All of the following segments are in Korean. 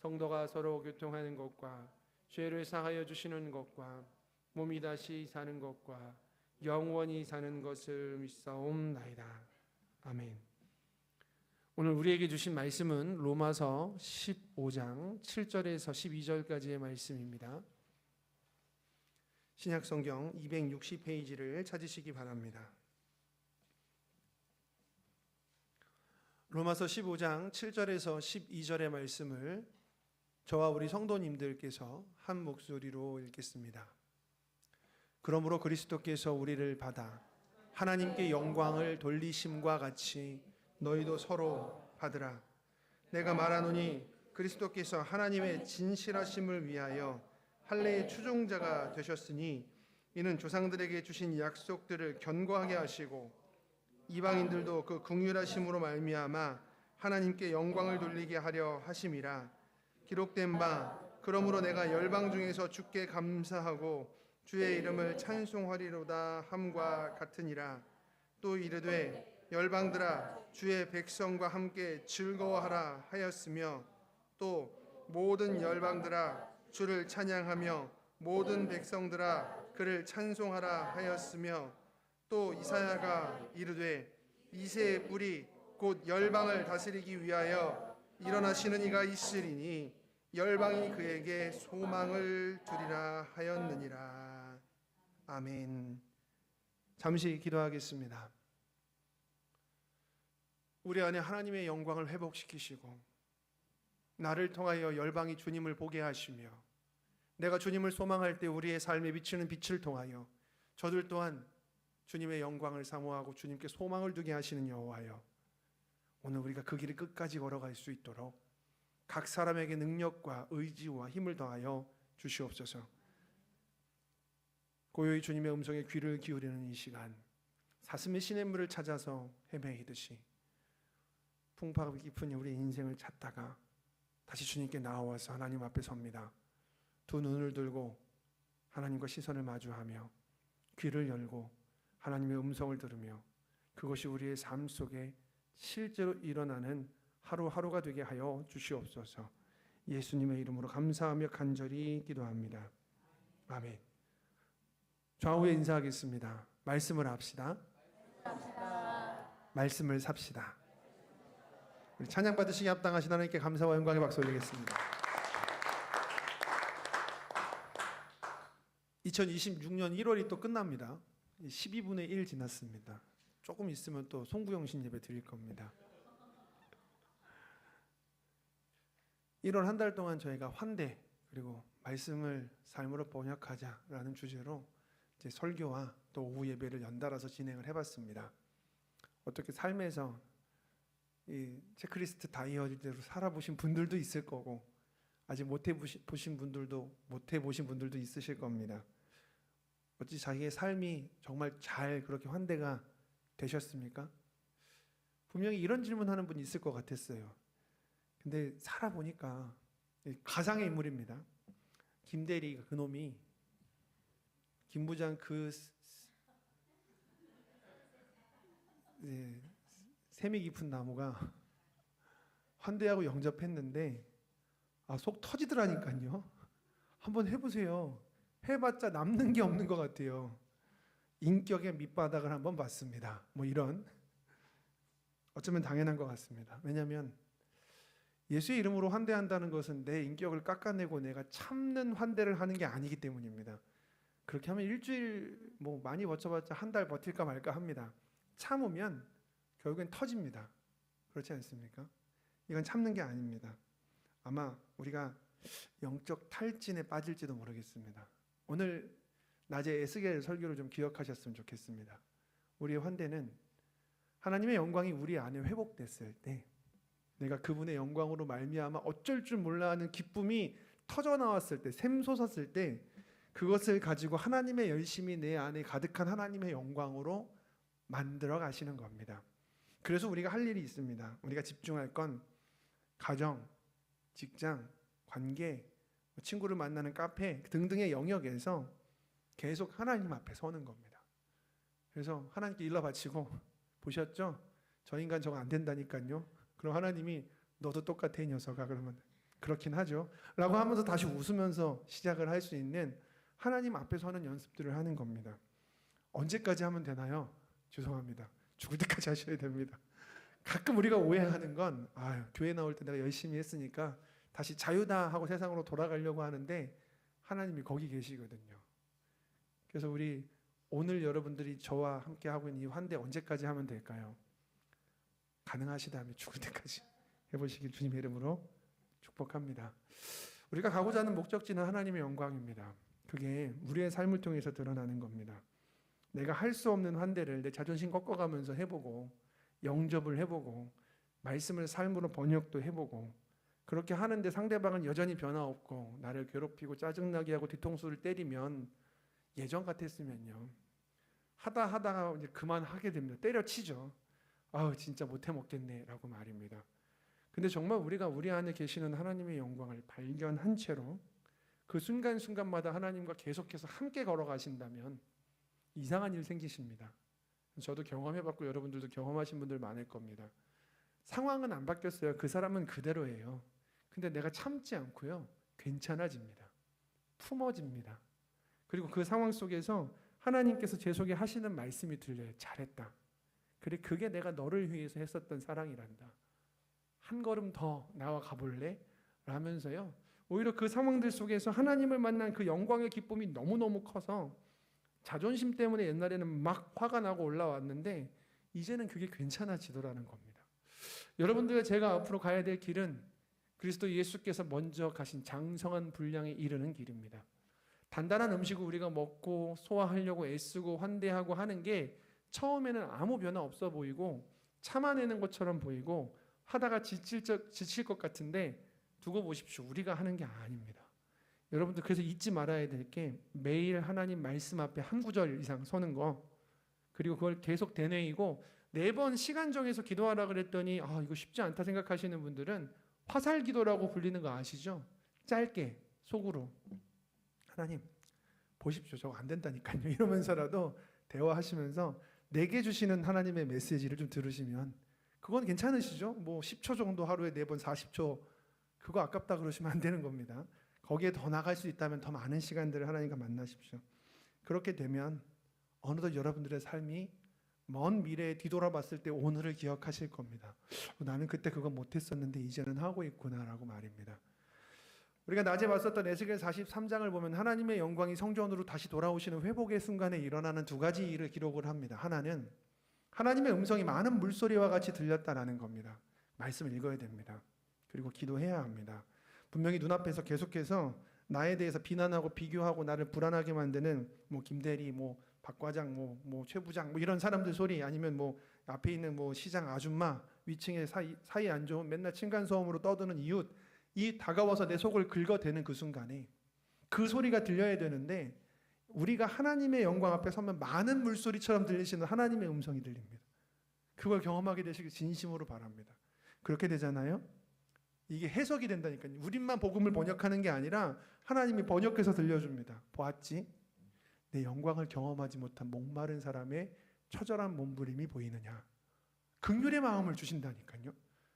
성도가 서로 교통하는 것과 죄를 사하여 주시는 것과 몸이 다시 사는 것과 영원히 사는 것을 믿사옵나이다. 아멘. 오늘 우리에게 주신 말씀은 로마서 15장 7절에서 12절까지의 말씀입니다. 신약 성경 260페이지를 찾으시기 바랍니다. 로마서 15장 7절에서 12절의 말씀을 저와 우리 성도님들께서 한 목소리로 읽겠습니다. 그러므로 그리스도께서 우리를 받아 하나님께 영광을 돌리심과 같이 너희도 서로 받으라. 내가 말하노니 그리스도께서 하나님의 진실하심을 위하여 할례의 추종자가 되셨으니 이는 조상들에게 주신 약속들을 견고하게 하시고 이방인들도 그 긍휼하심으로 말미암아 하나님께 영광을 돌리게 하려 하심이라 기록된 바 그러므로 내가 열방 중에서 주께 감사하고 주의 이름을 찬송하리로다 함과 같으니라. 또 이르되 열방들아 주의 백성과 함께 즐거워하라 하였으며 또 모든 열방들아 주를 찬양하며 모든 백성들아 그를 찬송하라 하였으며 또 이사야가 이르되 이새의 뿔이 곧 열방을 다스리기 위하여 일어나시는 이가 있으리니 열방이 그에게 소망을 두리라 하였느니라. 아멘. 잠시 기도하겠습니다. 우리 안에 하나님의 영광을 회복시키시고 나를 통하여 열방이 주님을 보게 하시며 내가 주님을 소망할 때 우리의 삶에 비치는 빛을 통하여 저들 또한 주님의 영광을 사모하고 주님께 소망을 두게 하시는 여호와여 오늘 우리가 그 길을 끝까지 걸어갈 수 있도록 각 사람에게 능력과 의지와 힘을 더하여 주시옵소서. 고요히 주님의 음성에 귀를 기울이는 이 시간 사슴의 시냇물을 찾아서 헤매이듯이 풍파 깊은 우리 인생을 찾다가 다시 주님께 나와서 하나님 앞에 섭니다. 두 눈을 들고 하나님과 시선을 마주하며 귀를 열고 하나님의 음성을 들으며 그것이 우리의 삶 속에 실제로 일어나는 하루하루가 되게 하여 주시옵소서. 예수님의 이름으로 감사하며 간절히 기도합니다. 아멘. 좌우에 인사하겠습니다. 말씀을 합시다. 말씀을 삽시다. 우리 찬양 받으시기 합당하신 하나님께 감사와 영광의 박수 올리겠습니다. 2026년 1월이 또 끝납니다. 12분의 1 지났습니다. 조금 있으면 또 송구영신 예배 드릴 겁니다. 1월 한 달 동안 저희가 환대 그리고 말씀을 삶으로 번역하자라는 주제로 이제 설교와 또 오후 예배를 연달아서 진행을 해봤습니다. 어떻게 삶에서 이 체크리스트 다이어리대로 살아보신 분들도 있을 거고 아직 못 해보신 분들도 못 해보신 분들도 있으실 겁니다. 어찌 자기의 삶이 정말 잘 그렇게 환대가 되셨습니까? 분명히 이런 질문하는 분이 있을 것 같았어요. 근데 살아보니까 가상의 인물입니다. 김대리 그 놈이 김 부장 그 네, 세미 깊은 나무가 환대하고 영접했는데 아, 속 터지더라니까요. 한번 해보세요. 해봤자 남는 게 없는 것 같아요. 인격의 밑바닥을 한번 봤습니다. 뭐 이런 어쩌면 당연한 것 같습니다. 왜냐하면 예수의 이름으로 환대한다는 것은 내 인격을 깎아내고 내가 참는 환대를 하는 게 아니기 때문입니다. 그렇게 하면 일주일 뭐 많이 버텨봤자 한 달 버틸까 말까 합니다. 참으면 결국엔 터집니다. 그렇지 않습니까? 이건 참는 게 아닙니다. 아마 우리가 영적 탈진에 빠질지도 모르겠습니다. 오늘 낮에 에스겔 설교를 좀 기억하셨으면 좋겠습니다. 우리의 환대는 하나님의 영광이 우리 안에 회복됐을 때 내가 그분의 영광으로 말미암아 어쩔 줄 몰라 하는 기쁨이 터져 나왔을 때 샘솟았을 때 그것을 가지고 하나님의 열심이 내 안에 가득한 하나님의 영광으로 만들어 가시는 겁니다. 그래서 우리가 할 일이 있습니다. 우리가 집중할 건 가정, 직장, 관계, 뭐 친구를 만나는 카페 등등의 영역에서 계속 하나님 앞에 서는 겁니다. 그래서 하나님께 일러 바치고 보셨죠? 저 인간 저거 안 된다니까요. 그럼 하나님이 너도 똑같아 이 녀석아 그러면 그렇긴 하죠. 라고 하면서 다시 웃으면서 시작을 할 수 있는 하나님 앞에 서는 연습들을 하는 겁니다. 언제까지 하면 되나요? 죄송합니다. 죽을 때까지 하셔야 됩니다. 가끔 우리가 오해하는 건 아유, 교회 나올 때 내가 열심히 했으니까 다시 자유다 하고 세상으로 돌아가려고 하는데 하나님이 거기 계시거든요. 그래서 우리 오늘 여러분들이 저와 함께 하고 있는 이 환대 언제까지 하면 될까요? 가능하시다면 죽을 때까지 해보시길 주님의 이름으로 축복합니다. 우리가 가고자 하는 목적지는 하나님의 영광입니다. 그게 우리의 삶을 통해서 드러나는 겁니다. 내가 할 수 없는 환대를 내 자존심 꺾어가면서 해보고 영접을 해보고 말씀을 삶으로 번역도 해보고 그렇게 하는데 상대방은 여전히 변화 없고 나를 괴롭히고 짜증나게 하고 뒤통수를 때리면 예전 같았으면요 하다 하다가 이제 그만하게 됩니다. 때려치죠. 아우 진짜 못해 먹겠네라고 말입니다. 근데 정말 우리가 우리 안에 계시는 하나님의 영광을 발견한 채로 그 순간순간마다 하나님과 계속해서 함께 걸어가신다면 이상한 일 생기십니다. 저도 경험해봤고 여러분들도 경험하신 분들 많을 겁니다. 상황은 안 바뀌었어요. 그 사람은 그대로예요. 근데 내가 참지 않고요. 괜찮아집니다. 품어집니다. 그리고 그 상황 속에서 하나님께서 제 속에 하시는 말씀이 들려요. 잘했다. 그래 그게 내가 너를 위해서 했었던 사랑이란다. 한 걸음 더 나와 가볼래? 라면서요. 오히려 그 상황들 속에서 하나님을 만난 그 영광의 기쁨이 너무너무 커서 자존심 때문에 옛날에는 막 화가 나고 올라왔는데 이제는 그게 괜찮아지더라는 겁니다. 여러분들 제가 앞으로 가야 될 길은 그리스도 예수께서 먼저 가신 장성한 분량에 이르는 길입니다. 단단한 음식을 우리가 먹고 소화하려고 애쓰고 환대하고 하는 게 처음에는 아무 변화 없어 보이고 참아내는 것처럼 보이고 하다가 지칠, 적- 지칠 것 같은데 두고 보십시오. 우리가 하는 게 아닙니다. 여러분들 그래서 잊지 말아야 될 게 매일 하나님 말씀 앞에 한 구절 이상 서는 거 그리고 그걸 계속 되뇌이고 네 번 시간 정해서 기도하라 그랬더니 아 이거 쉽지 않다 생각하시는 분들은 화살 기도라고 불리는 거 아시죠? 짧게 속으로 하나님 보십시오 저거 안 된다니까요 이러면서라도 대화하시면서 내게 주시는 하나님의 메시지를 좀 들으시면 그건 괜찮으시죠? 뭐 10초 정도 하루에 네번 40초 그거 아깝다 그러시면 안 되는 겁니다. 거기에 더 나갈 수 있다면 더 많은 시간들을 하나님과 만나십시오. 그렇게 되면 어느덧 여러분들의 삶이 먼 미래에 뒤돌아봤을 때 오늘을 기억하실 겁니다. 어, 나는 그때 그거 못했었는데 이제는 하고 있구나라고 말입니다. 우리가 낮에 봤었던 에스겔 43장을 보면 하나님의 영광이 성전으로 다시 돌아오시는 회복의 순간에 일어나는 두 가지 일을 기록을 합니다. 하나는 하나님의 음성이 많은 물소리와 같이 들렸다라는 겁니다. 말씀을 읽어야 됩니다. 그리고 기도해야 합니다. 분명히 눈앞에서 계속해서 나에 대해서 비난하고 비교하고 나를 불안하게 만드는 뭐 김대리, 뭐 박과장, 뭐, 뭐 최부장, 뭐 이런 사람들 소리 아니면 뭐 앞에 있는 뭐 시장 아줌마 위층에 사이 사이 안 좋은 맨날 층간 소음으로 떠드는 이웃 이 다가와서 내 속을 긁어대는 그 순간에 그 소리가 들려야 되는데 우리가 하나님의 영광 앞에 서면 많은 물소리처럼 들리시는 하나님의 음성이 들립니다. 그걸 경험하게 되시길 진심으로 바랍니다. 그렇게 되잖아요. 이게 해석이 된다니까요. 우리만 복음을 번역하는 게 아니라 하나님이 번역해서 들려줍니다. 보았지? 내 영광을 경험하지 못한 목마른 사람의 처절한 몸부림이 보이느냐. 극률의 마음을 주신다니까요.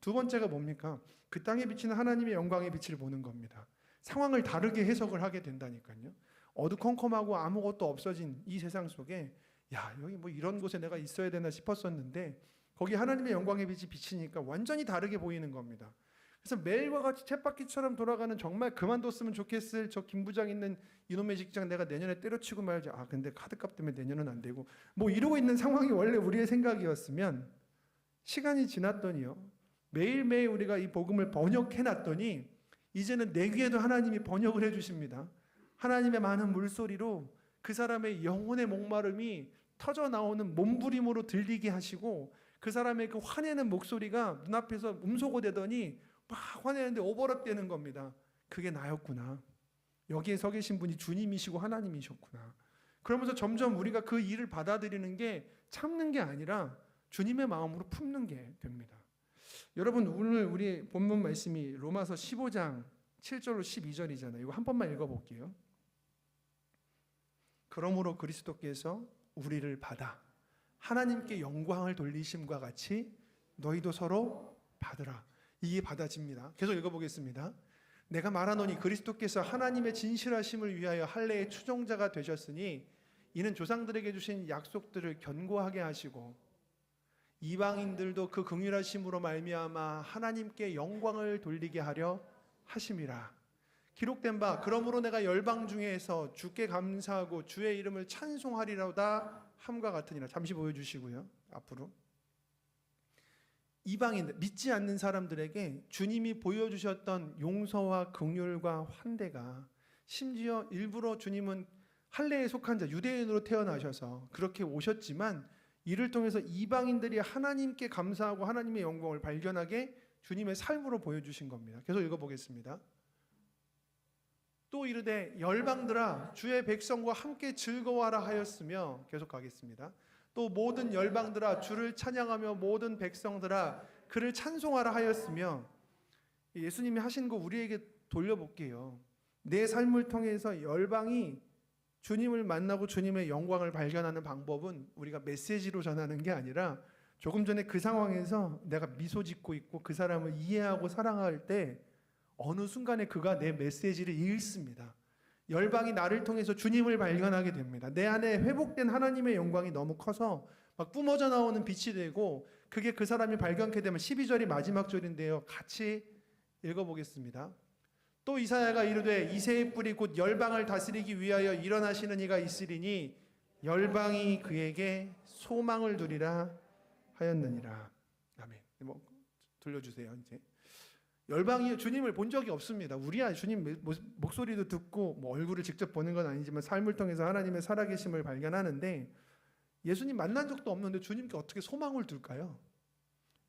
두 번째가 뭡니까? 그 땅에 비치는 하나님의 영광의 빛을 보는 겁니다. 상황을 다르게 해석을 하게 된다니까요. 어두컴컴하고 아무것도 없어진 이 세상 속에 야 여기 뭐 이런 곳에 내가 있어야 되나 싶었었는데 거기 하나님의 영광의 빛이 비치니까 완전히 다르게 보이는 겁니다. 그래서 매일과 같이 쳇바퀴처럼 돌아가는 정말 그만뒀으면 좋겠을 저 김 부장 있는 이놈의 직장 내가 내년에 때려치고 말지. 아 근데 카드값 때문에 내년은 안 되고 뭐 이러고 있는 상황이 원래 우리의 생각이었으면 시간이 지났더니요 매일매일 우리가 이 복음을 번역해 놨더니 이제는 내 귀에도 하나님이 번역을 해 주십니다. 하나님의 많은 물소리로 그 사람의 영혼의 목마름이 터져 나오는 몸부림으로 들리게 하시고 그 사람의 그 화내는 목소리가 눈앞에서 음소거되더니 막 화내는데 오버랩 되는 겁니다. 그게 나였구나. 여기에 서 계신 분이 주님이시고 하나님이셨구나. 그러면서 점점 우리가 그 일을 받아들이는 게 참는 게 아니라 주님의 마음으로 품는 게 됩니다. 여러분 오늘 우리 본문 말씀이 로마서 15장 7절로 12절이잖아요. 이거 한 번만 읽어 볼게요. 그러므로 그리스도께서 우리를 받아 하나님께 영광을 돌리심과 같이 너희도 서로 받으라. 이게 받아집니다. 계속 읽어 보겠습니다. 내가 말하노니 그리스도께서 하나님의 진실하심을 위하여 할례의 추종자가 되셨으니 이는 조상들에게 주신 약속들을 견고하게 하시고 이방인들도 그 긍휼하심으로 말미암아 하나님께 영광을 돌리게 하려 하심이라. 기록된 바 그러므로 내가 열방 중에서 주께 감사하고 주의 이름을 찬송하리로다 함과 같으니라. 잠시 보여 주시고요. 앞으로. 이방인 믿지 않는 사람들에게 주님이 보여 주셨던 용서와 긍휼과 환대가 심지어 일부러 주님은 할례에 속한 자 유대인으로 태어나셔서 그렇게 오셨지만 이를 통해서 이방인들이 하나님께 감사하고 하나님의 영광을 발견하게 주님의 삶으로 보여주신 겁니다. 계속 읽어보겠습니다. 또 이르되 열방들아 주의 백성과 함께 즐거워하라 하였으며 계속 가겠습니다. 또 모든 열방들아 주를 찬양하며 모든 백성들아 그를 찬송하라 하였으며 예수님이 하신 거 우리에게 돌려볼게요. 내 삶을 통해서 열방이 주님을 만나고 주님의 영광을 발견하는 방법은 우리가 메시지로 전하는 게 아니라 조금 전에 그 상황에서 내가 미소 짓고 있고 그 사람을 이해하고 사랑할 때 어느 순간에 그가 내 메시지를 읽습니다. 열방이 나를 통해서 주님을 발견하게 됩니다. 내 안에 회복된 하나님의 영광이 너무 커서 막 뿜어져 나오는 빛이 되고 그게 그 사람이 발견케 되면 12절이 마지막 절인데요. 같이 읽어보겠습니다. 또 이사야가 이르되 이새의 뿌리 곧 열방을 다스리기 위하여 일어나시는 이가 있으리니 열방이 그에게 소망을 두리라 하였느니라. 아멘. 뭐 들려주세요 이제. 열방이 주님을 본 적이 없습니다. 우리야 주님 목소리도 듣고 뭐 얼굴을 직접 보는 건 아니지만 삶을 통해서 하나님의 살아계심을 발견하는데 예수님 만난 적도 없는데 주님께 어떻게 소망을 둘까요?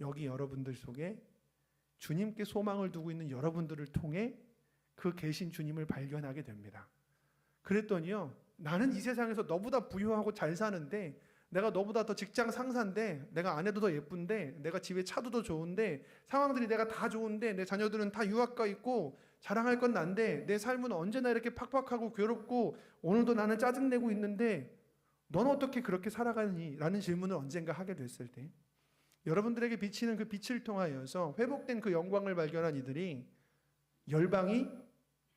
여기 여러분들 속에 주님께 소망을 두고 있는 여러분들을 통해 그 계신 주님을 발견하게 됩니다. 그랬더니요, 나는 이 세상에서 너보다 부유하고 잘 사는데, 내가 너보다 더 직장 상사인데, 내가 아내도 더 예쁜데, 내가 집에 차도 더 좋은데, 상황들이 내가 다 좋은데, 내 자녀들은 다 유학 가 있고, 자랑할 건 난데, 내 삶은 언제나 이렇게 팍팍하고 괴롭고, 오늘도 나는 짜증내고 있는데, 넌 어떻게 그렇게 살아가니? 라는 질문을 언젠가 하게 됐을 때, 여러분들에게 비치는 그 빛을 통하여서 회복된 그 영광을 발견한 이들이 열방이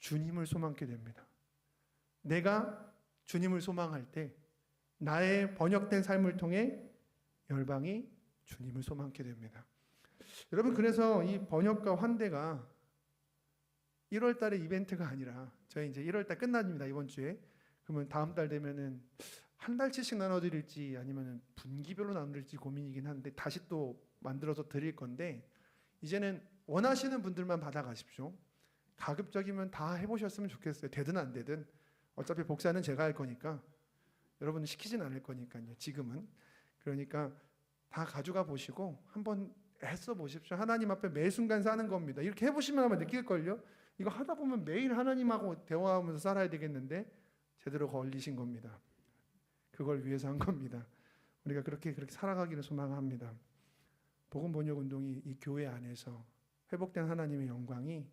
주님을 소망케 됩니다. 내가 주님을 소망할 때 나의 번역된 삶을 통해 열방이 주님을 소망케 됩니다. 여러분 그래서 이 번역과 환대가 1월 달에 이벤트가 아니라 저희 이제 1월 달 끝납니다. 이번 주에. 그러면 다음 달 되면은 한 달치씩 나눠 드릴지 아니면 분기별로 나눠 드릴지 고민이긴 한데 다시 또 만들어서 드릴 건데 이제는 원하시는 분들만 받아 가십시오. 가급적이면 다 해보셨으면 좋겠어요. 되든 안 되든 어차피 복사는 제가 할 거니까 여러분은 시키진 않을 거니까요. 지금은 그러니까 다 가져가 보시고 한번 애써 보십시오. 하나님 앞에 매 순간 사는 겁니다. 이렇게 해보시면 아마 느낄 걸요. 이거 하다 보면 매일 하나님하고 대화하면서 살아야 되겠는데 제대로 걸리신 겁니다. 그걸 위해서 한 겁니다. 우리가 그렇게 그렇게 살아가기를 소망합니다. 복음 번역 운동이 이 교회 안에서 회복된 하나님의 영광이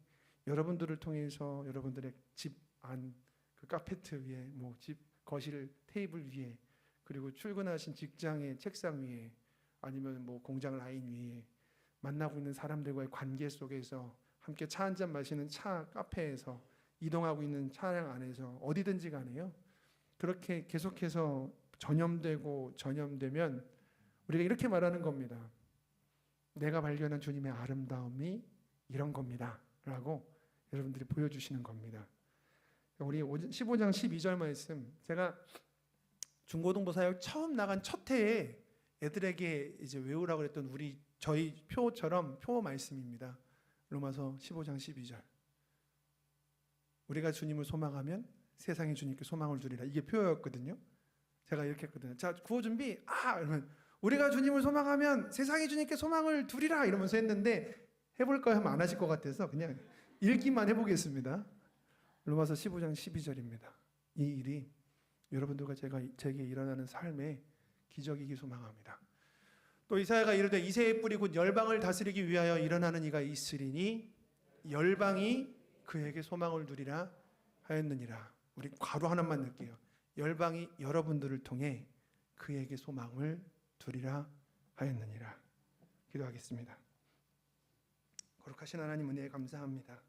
여러분들을 통해서 여러분들의 집 안 그 카페트 위에 뭐 집 거실 테이블 위에 그리고 출근하신 직장의 책상 위에 아니면 뭐 공장 라인 위에 만나고 있는 사람들과의 관계 속에서 함께 차 한 잔 마시는 차 카페에서 이동하고 있는 차량 안에서 어디든지 간에요. 그렇게 계속해서 전염되고 전염되면 우리가 이렇게 말하는 겁니다. 내가 발견한 주님의 아름다움이 이런 겁니다. 라고 여러분들이 보여주시는 겁니다. 우리 15장 12절 말씀 제가 중고등부 사역 처음 나간 첫 해에 애들에게 이제 외우라고 그랬던 우리 저희 표처럼 표 말씀입니다. 로마서 15장 12절. 우리가 주님을 소망하면 세상이 주님께 소망을 주리라. 이게 표였거든요. 제가 이렇게 했거든요. 자, 구호 준비. 아! 이러면 우리가 주님을 소망하면 세상이 주님께 소망을 두리라 이러면서 했는데 해볼까 하면 안 하실 것 같아서 그냥 읽기만 해보겠습니다. 로마서 15장 12절입니다. 이 일이 여러분들과 제가 제게 일어나는 삶의 기적이기 소망합니다. 또 이사야가 이르되 이새의 뿌리 곧 열방을 다스리기 위하여 일어나는 이가 있으리니 열방이 그에게 소망을 두리라 하였느니라. 우리 괄호 하나만 넣을게요. 열방이 여러분들을 통해 그에게 소망을 두리라 하였느니라. 기도하겠습니다. 거룩하신 하나님 은혜에 감사합니다.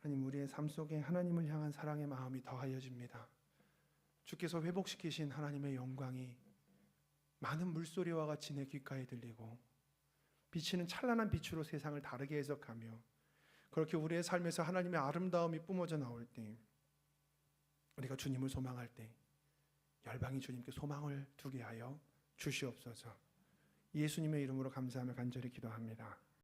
하나님 우리의 삶 속에 하나님을 향한 사랑의 마음이 더하여집니다. 주께서 회복시키신 하나님의 영광이 많은 물소리와 같이 내 귓가에 들리고 비치는 찬란한 빛으로 세상을 다르게 해석하며 그렇게 우리의 삶에서 하나님의 아름다움이 뿜어져 나올 때 우리가 주님을 소망할 때 열방이 주님께 소망을 두게 하여 주시옵소서. 예수님의 이름으로 감사하며 간절히 기도합니다.